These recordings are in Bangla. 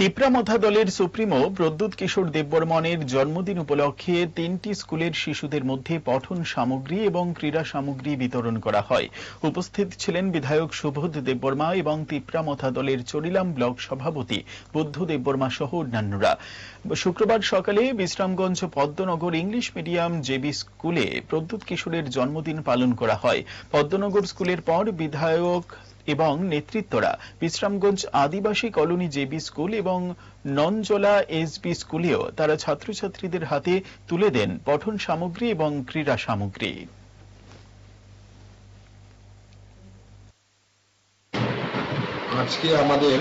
তিপ্রামথা দলের সুপ্রিমো প্রদ্যুৎ কিশোর দেববর্মনের জন্মদিন উপলক্ষে তিনটি স্কুলের শিশুদের মধ্যে পঠন সামগ্রী এবং ক্রীড়া সামগ্রী বিতরণ করা হয়। উপস্থিত ছিলেন বিধায়ক সুবোধ দেববর্মা এবং তিপ্রামথা দলের চরিলাম ব্লক সভাপতি বুদ্ধ দেববর্মা সহ অন্যান্যরা। শুক্রবার সকালে Bishramganj Padmanagar English medium JB স্কুলে প্রদ্যুৎ কিশোরের জন্মদিন পালন করা হয়। পদ্মনগর স্কুলের পর বিধায়ক এবং নেতৃত্বরা বিশ্রামগঞ্জ আদিবাসী কলোনি জেবি স্কুল এবং ননজলা এসবি স্কুলেও তারা ছাত্রছাত্রীদের হাতে তুলে দেন পঠন সামগ্রী এবং ক্রীড়া সামগ্রী। আজকে আমাদের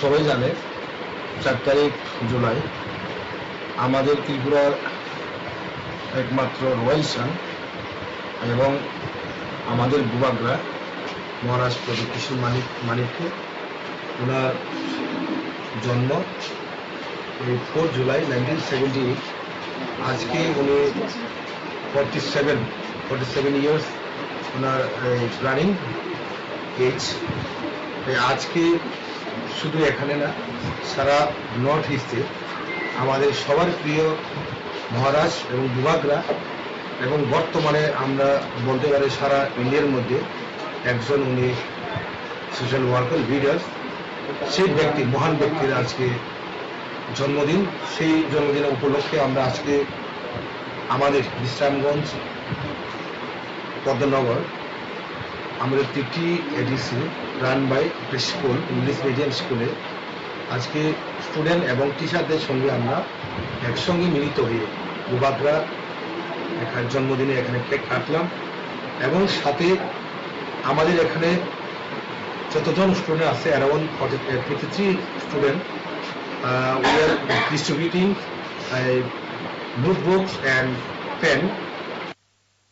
সবাই জানে, চার তারিখ জুলাই। আমাদের ত্রিপুরার একমাত্র রয়্যাল সান এবং আমাদের বুবাগ্রা। মহারাজ প্রদীপ কিশোর মানিক মানিককে ওনার জন্ম এই ফোর জুলাই নাইনটিন সেভেন্টি আজকে উনি forty seven forty seven years ওনার রানিং এজ আজকে শুধু এখানে না, সারা নর্থ ইস্টে আমাদের সবার প্রিয় মহারাজ এবং বিভাগরা এবং বর্তমানে আমরা বলতে পারি সারা ইন্ডিয়ার মধ্যে একজন উনি সোশ্যাল ওয়ার্কার লিডার সেই ব্যক্তি, মহান ব্যক্তির আজকে জন্মদিন, সেই জন্মদিন উপলক্ষে আমরা আজকে আমাদের বিশ্রামগঞ্জ পদ্মনগর আমাদের তিনটি ADC run by school English medium স্কুলে আজকে স্টুডেন্ট এবং টিচারদের সঙ্গে আমরা একসঙ্গে মিলিত হয়ে যুবকরা জন্মদিনে এখানে কেক কাটলাম এবং সাথে আমাদের এখানে যতজন স্টুডেন্ট আছে around fifty three student we are distributing notebooks and pen